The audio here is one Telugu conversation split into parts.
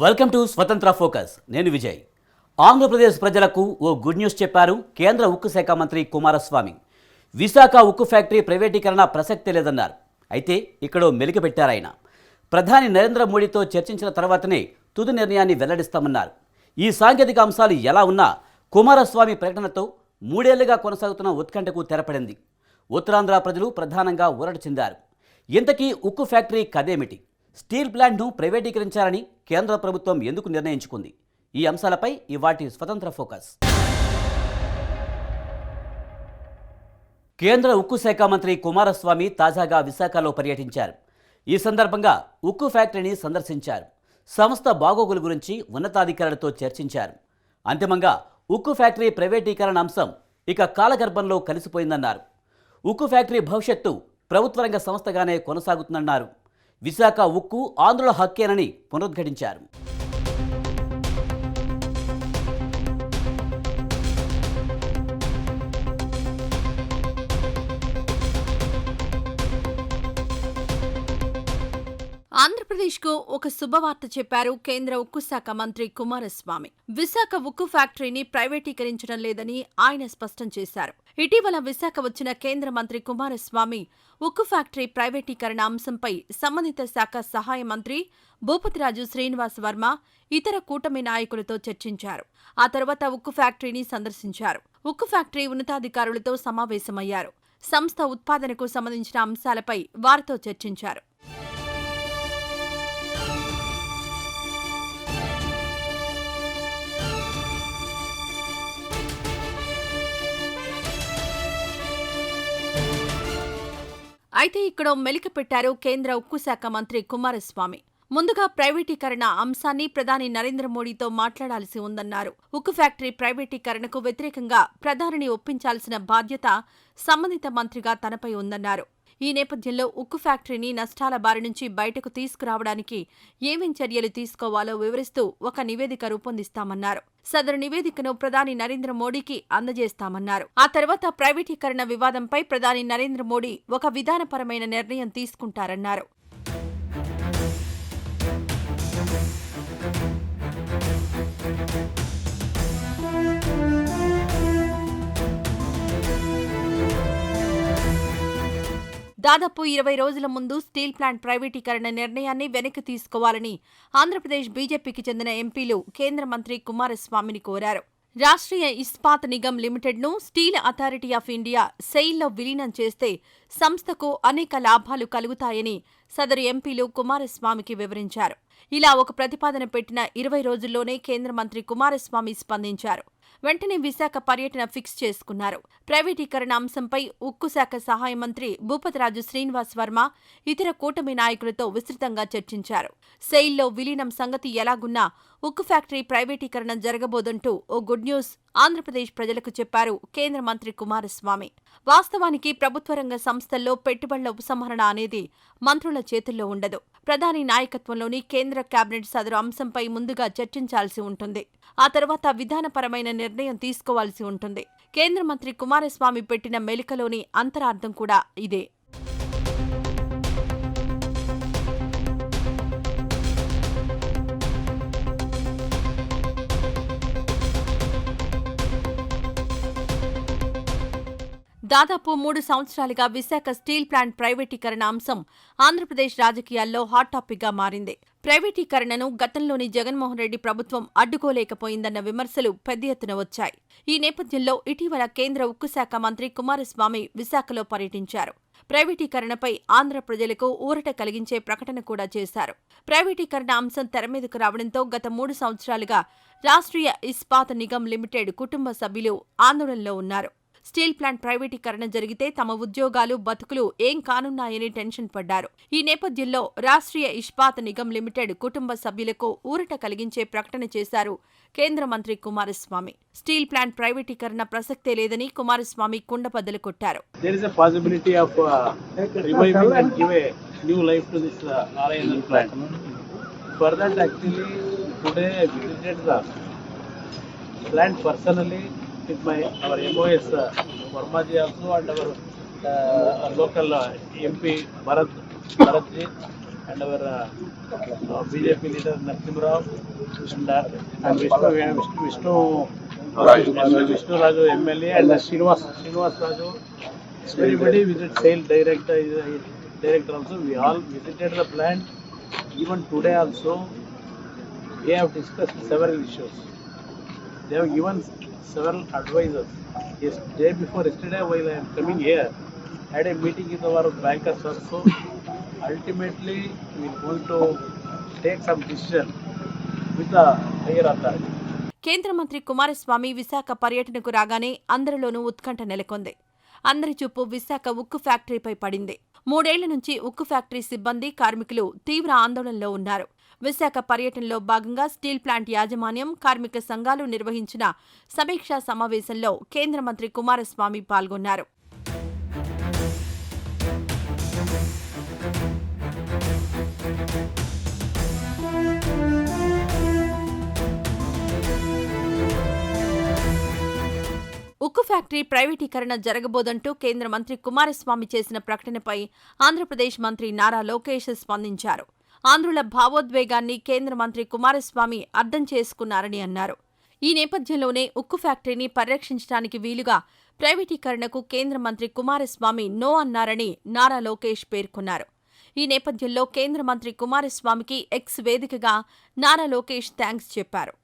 వెల్కమ్ టు స్వతంత్ర ఫోకస్. నేను విజయ్. ఆంధ్రప్రదేశ్ ప్రజలకు ఓ గుడ్ న్యూస్ చెప్పారు కేంద్ర ఉక్కు శాఖ మంత్రి కుమారస్వామి. విశాఖ ఉక్కు ఫ్యాక్టరీ ప్రైవేటీకరణ ప్రసక్తి లేదన్నారు. అయితే ఇక్కడో మెలిక పెట్టారాయన ప్రధాని నరేంద్ర మోడీతో చర్చించిన తర్వాతనే తుది నిర్ణయాన్ని వెల్లడిస్తామన్నారు. ఈ సాంకేతిక అంశాలు ఎలా ఉన్నా కుమారస్వామి ప్రకటనతో మూడేళ్ళుగా కొనసాగుతున్న ఉత్కంఠకు తెరపడింది. ఉత్తరాంధ్ర ప్రజలు ప్రధానంగా ఊరట చెందారు. ఇంతకీ ఉక్కు ఫ్యాక్టరీ కదేమిటి స్టీల్ ప్లాంట్ను ప్రైవేటీకరించాలని కేంద్ర ప్రభుత్వం ఎందుకు నిర్ణయించుకుంది? ఈ అంశాలపై ఇవాటి స్వతంత్ర ఫోకస్. కేంద్ర ఉక్కు శాఖ మంత్రి కుమారస్వామి తాజాగా విశాఖలో పర్యటించారు. ఈ సందర్భంగా ఉక్కు ఫ్యాక్టరీని సందర్శించారు. సంస్థ బాగోగుల గురించి ఉన్నతాధికారులతో చర్చించారు. అంతిమంగా ఉక్కు ఫ్యాక్టరీ ప్రైవేటీకరణ అంశం ఇక కాలగర్భంలో కలిసిపోయిందన్నారు. ఉక్కు ఫ్యాక్టరీ భవిష్యత్తు ప్రభుత్వ రంగ సంస్థగానే కొనసాగుతుందన్నారు. విశాఖ ఉక్కు ఆంధ్రుల హక్కేనని పునరుద్ఘటించారు. ఆంధ్రప్రదేశ్కు ఒక శుభవార్త చెప్పారు కేంద్ర ఉక్కు శాఖ మంత్రి కుమారస్వామి. విశాఖ ఉక్కు ఫ్యాక్టరీని ప్రైవేటీకరించడం లేదని ఆయన స్పష్టం చేశారు. ఇటీవల విశాఖ వచ్చిన కేంద్ర మంత్రి కుమారస్వామి ఉక్కు ఫ్యాక్టరీ ప్రైవేటీకరణ అంశంపై సంబంధిత శాఖ సహాయ మంత్రి భూపతిరాజు శ్రీనివాస్ వర్మ ఇతర కూటమి నాయకులతో చర్చించారు. ఆ తర్వాత ఉక్కు ఫ్యాక్టరీని సందర్శించారు. ఉక్కు ఫ్యాక్టరీ ఉన్నతాధికారులతో సమావేశమయ్యారు. సంస్థ ఉత్పాదనకు సంబంధించిన అంశాలపై వారితో చర్చించారు. అయితే ఇక్కడ మెలిక పెట్టారు కేంద్ర ఉక్కు శాఖ మంత్రి కుమారస్వామి. ముందుగా ప్రైవేటీకరణ అంశాన్ని ప్రధాని నరేంద్ర మోడీతో మాట్లాడాల్సి ఉందన్నారు. ఉక్కు ఫ్యాక్టరీ ప్రైవేటీకరణకు వ్యతిరేకంగా ప్రధానిని ఒప్పించాల్సిన బాధ్యత సంబంధిత మంత్రిగా తనపై ఉందన్నారు. ఈ నేపథ్యంలో ఉక్కు ఫ్యాక్టరీని నష్టాల బారి నుంచి బయటకు తీసుకురావడానికి ఏమేం చర్యలు తీసుకోవాలో వివరిస్తూ ఒక నివేదిక రూపొందిస్తామన్నారు. సదరు నివేదికను ప్రధాని నరేంద్ర మోడీకి అందజేస్తామన్నారు. ఆ తర్వాత ప్రైవేటీకరణ వివాదంపై ప్రధాని నరేంద్ర మోడీ ఒక విధానపరమైన నిర్ణయం తీసుకుంటారన్నారు. దాదాపు ఇరవై రోజుల ముందు స్టీల్ ప్లాంట్ ప్రైవేటీకరణ నిర్ణయాన్ని వెనక్కి తీసుకోవాలని ఆంధ్రప్రదేశ్ బీజేపీకి చెందిన ఎంపీలు కేంద్ర మంత్రి కుమారస్వామిని కోరారు. రాష్ట్రీయ ఇస్పాత్ నిగమ్ లిమిటెడ్ను స్టీల్ అథారిటీ ఆఫ్ ఇండియా సెయిల్లో విలీనం చేస్తే సంస్థకు అనేక లాభాలు కలుగుతాయని సదరు ఎంపీలు కుమారస్వామికి వివరించారు. ఇలా ఒక ప్రతిపాదన పెట్టిన ఇరవై రోజుల్లోనే కేంద్ర మంత్రి కుమారస్వామి స్పందించారు. వెంటనే విశాఖ పర్యటన ఫిక్స్ చేసుకున్నారు. ప్రైవేటీకరణ అంశంపై ఉక్కు శాఖ సహాయ మంత్రి భూపతిరాజు శ్రీనివాస్ వర్మ ఇతర కూటమి నాయకులతో విస్తృతంగా చర్చించారు. సెయిల్లో విలీనం సంగతి ఎలాగున్నా ఉక్కు ఫ్యాక్టరీ ప్రైవేటీకరణ జరగబోదంటూ ఓ గుడ్ న్యూస్ ఆంధ్రప్రదేశ్ ప్రజలకు చెప్పారు కేంద్ర మంత్రి కుమారస్వామి. వాస్తవానికి ప్రభుత్వ రంగ సంస్థల్లో పెట్టుబడుల ఉపసంహరణ అనేది మంత్రుల చేతుల్లో ఉండదు. ప్రధాని నాయకత్వంలోని కేంద్ర కేబినెట్ సదరు అంశంపై ముందుగా చర్చించాల్సి ఉంటుంది. ఆ తర్వాత విధానపరమైన నిర్ణయం తీసుకోవాల్సి ఉంటుంది. కేంద్ర మంత్రి కుమారస్వామి పెట్టిన మెలికలోని అంతరార్థం కూడా ఇదే. దాదాపు మూడు సంవత్సరాలుగా విశాఖ స్టీల్ ప్లాంట్ ప్రైవేటీకరణ అంశం ఆంధ్రప్రదేశ్ రాజకీయాల్లో హాట్ టాపిక్గా మారింది. ప్రైవేటీకరణను గతంలోని జగన్మోహన్ రెడ్డి ప్రభుత్వం అడ్డుకోలేకపోయిందన్న విమర్శలు పెద్ద ఎత్తున వచ్చాయి. ఈ నేపథ్యంలో ఇటీవల కేంద్ర ఉక్కు శాఖ మంత్రి కుమారస్వామి విశాఖలో పర్యటించారు. ప్రైవేటీకరణపై ఆంధ్ర ప్రజలకు ఊరట కలిగించే ప్రకటన కూడా చేశారు. ప్రైవేటీకరణ అంశం తెరమీదకు రావడంతో గత మూడు సంవత్సరాలుగా రాష్ట్రీయ ఇస్పాత్ నిగమ్ లిమిటెడ్ కుటుంబ సభ్యులు ఆందోళనలో ఉన్నారు. స్టీల్ ప్లాంట్ ప్రైవేటీకరణ జరిగితే తమ ఉద్యోగాలు బతుకులు ఏం కానున్నాయని టెన్షన్ పడ్డారు. ఈ నేపథ్యంలో రాష్ట్రీయ ఇష్పాత్ నిగమ్ లిమిటెడ్ కుటుంబ సభ్యులకు ఊరట కలిగించే ప్రకటన చేశారు కేంద్ర మంత్రి కుమారస్వామి. స్టీల్ ప్లాంట్ ప్రైవేటీకరణ ప్రసక్తే లేదని కుమారస్వామి కుండపద్దలు కొట్టారు. Uh, uh, For that, actually, today I visited the plant personally. With my our MOS uh, Vermaji also and our uh, our local uh, MP Bharat Bharatji and our uh, uh, BJP leader Narsimha Rao and, uh, and Vishnu, Vishnu, Vishnu, Vishnu Raju MLA and Srinivas, Srinivas Raju. Everybody visit sale director, uh, director also. We all visited the plant. Even today also, we have discussed several issues. They have given several advisors. Yes, day before yesterday, while I am coming here, had a meeting with our bankers also. Ultimately, we are going to take some decision with the higher authority. కేంద్ర మంత్రి కుమారస్వామి విశాఖ పర్యటనకు రాగానే అందరిలోనూ ఉత్కంఠ నెలకొంది అందరి చూపు విశాఖ ఉక్కు ఫ్యాక్టరీపై పడింది మూడేళ్ళ నుంచి ఉక్కు ఫ్యాక్టరీ సిబ్బంది కార్మికులు తీవ్ర ఆందోళనలో ఉన్నారు విశాఖ పర్యటనలో భాగంగా స్టీల్ ప్లాంట్ యాజమాన్యం కార్మిక సంఘాలు నిర్వహించిన సమీక్షా సమావేశంలో కేంద్ర మంత్రి కుమారస్వామి పాల్గొన్నారు. ఉక్కు ఫ్యాక్టరీ ప్రైవేటీకరణ జరగబోదంటూ కేంద్ర మంత్రి కుమారస్వామి చేసిన ప్రకటనపై ఆంధ్రప్రదేశ్ మంత్రి నారా లోకేష్ స్పందించారు. ఆంధ్రుల భావోద్వేగాన్ని కేంద్ర మంత్రి కుమారస్వామి అర్థం చేసుకున్నారని అన్నారు. ఈ నేపథ్యంలోనే ఉక్కు ఫ్యాక్టరీని పరిరక్షించడానికి వీలుగా ప్రైవేటీకరణకు కేంద్ర మంత్రి కుమారస్వామి నో అన్నారని నారా లోకేష్ పేర్కొన్నారు. ఈ నేపథ్యంలో కేంద్ర మంత్రి కుమారస్వామికి ఎక్స్ వేదికగా నారా లోకేష్ థ్యాంక్స్ చెప్పారు.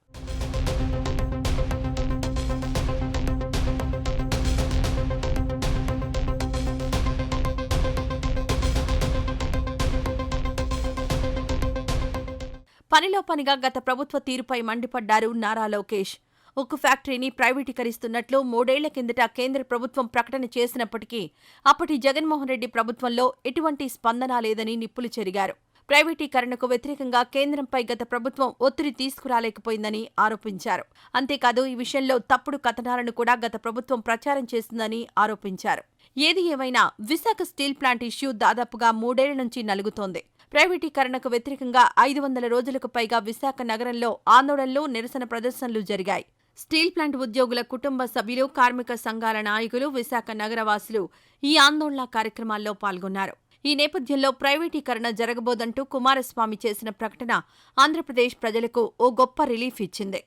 పనిలో పనిగా గత ప్రభుత్వ తీరుపై మండిపడ్డారు నారా లోకేష్. ఉక్కు ఫ్యాక్టరీని ప్రైవేటీకరిస్తున్నట్లు మూడేళ్ళ కిందట కేంద్ర ప్రభుత్వం ప్రకటన చేసినప్పటికీ అప్పటి జగన్మోహన్ రెడ్డి ప్రభుత్వంలో ఎటువంటి స్పందన లేదని నిప్పులు చెరిగారు. ప్రైవేటీకరణకు వ్యతిరేకంగా కేంద్రంపై గత ప్రభుత్వం ఒత్తిడి తీసుకురాలేకపోయిందని ఆరోపించారు. అంతేకాదు ఈ విషయంలో తప్పుడు కథనాలను కూడా గత ప్రభుత్వం ప్రచారం చేసిందని ఆరోపించారు. ఏది ఏమైనా విశాఖ స్టీల్ ప్లాంట్ ఇష్యూ దాదాపుగా మూడేళ్ళ నుంచి నలుగుతోంది. ప్రైవేటీకరణకు వ్యతిరేకంగా ఐదు వందల రోజులకు పైగా విశాఖ నగరంలో ఆందోళనలు నిరసన ప్రదర్శనలు జరిగాయి. స్టీల్ ప్లాంట్ ఉద్యోగుల కుటుంబ సభ్యులు కార్మిక సంఘాల నాయకులు విశాఖ నగరవాసులు ఈ ఆందోళన కార్యక్రమాల్లో పాల్గొన్నారు. ఈ నేపథ్యంలో ప్రైవేటీకరణ జరగబోదంటూ కుమారస్వామి చేసిన ప్రకటన ఆంధ్రప్రదేశ్ ప్రజలకు ఓ గొప్ప రిలీఫ్ ఇచ్చింది.